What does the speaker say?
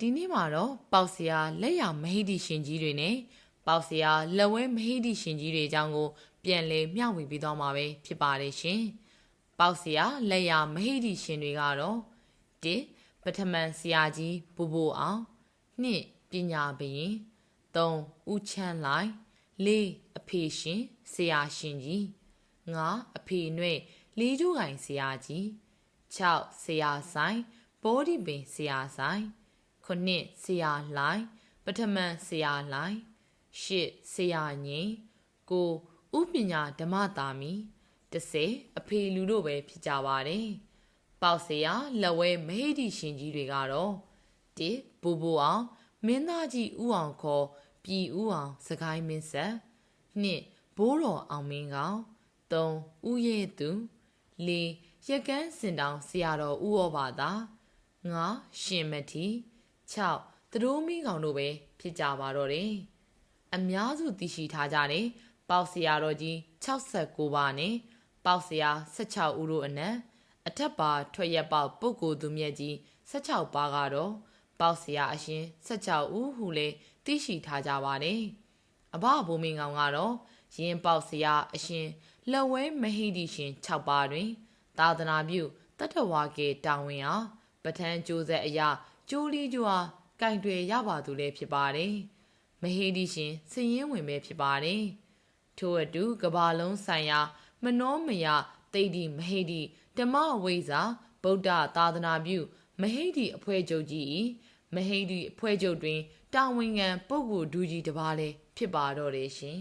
ဒီနေ့မှာတော့ပေါက်စရာလက်ရမဟိတိရှင်ကြီးတွေနဲ့ပေါက်စရာလက်ဝဲမဟိတိရှင်ကြီးတွေအကြောင်းကို ပြန်လည်မျှဝေပေးသွားမှာပဲဖြစ်ပါတယ်ရှင်။ပေါက်စရာလက်ရမဟိတိရှင်တွေကတော့၁ပထမန်ဆရာကြီးဘူဘူအောင်၂ပညာဘရင်၃ဦးချမ်းလိုက်၄အဖေရှင်ဆရာရှင်ကြီး၅အဖေနွဲ့လေးကျိုးကင်ဆရာကြီး6ဆရာဆိုင်ဘောဒီပင်ဆရာဆိုင် ခုနှစ်ဆရာလှိုင်ပထမန်ဆရာလှိုင်ရှစ်ဆရာငိမ့်ကိုဥပညာဓမ္မတာမီ30အဖေလူတို့ပဲဖြစ်ကြပါတယ်ပေါက်ဆရာလက်ဝဲမဟိတိရှင်ကြီးတွေကတော့1ဘူဘူအောင်မင်းသားကြီးဥအောင်ခေါ်ပြည်ဥအောင်စကိုင်းမင်းဆက်2ဘိုးတော်အောင်မင်းကောင်3ဥရဲ့သူ4ရက်ကန်းစင်တောင်ဆရာတော်ဥဩဘာသာ5ရှင်မထီ 6သတို့မင်းကောင်တို့ပဲဖြစ်ကြပါတော့တယ်အများစုသိရှိထားကြတယ်ပေါက်ဆရာတော်ကြီး69ပါးနဲ့ပေါက်ဆရာ16ဦးတို့အနက်အထက်ပါထွက်ရက်ပေါက်ပုဂ္ဂိုလ်သူမြတ်ကြီး16ပါးကတော့ပေါက်ဆရာအရှင်16ဦးဟုလည်းသိရှိထားကြပါတယ်အဘဘိုးမင်းကောင်ကတော့ရင်ပေါက်ဆရာအရှင်လက်ဝဲမဟိတိရှင်6ပါးတွင် သာသနာပြုတတ္တဝါကေတာဝန်အားပဋ္ဌာန်းကျိုးဆက်အရာ ကျိုးလီကျွာကင်တွေရပါသူလည်းဖြစ်ပါတယ်မဟိတိရှင်စည်ရင်ဝင်ပဲဖြစ်ပါတယ်ထို့အတူကဘာလုံးဆိုင်ရာ မနောမယတိတ်ဒီမဟိတိဓမ္မဝိဇာဗုဒ္ဓသာသနာပြု မဟိတိအဖွဲ့ချုပ်ကြီး၏မဟိတိအဖွဲ့ချုပ်တွင်တာဝန်ခံပုဂ္ဂိုလ်ဒူကြီးတစ်ပါးလည်းဖြစ်ပါတော့တယ်ရှင်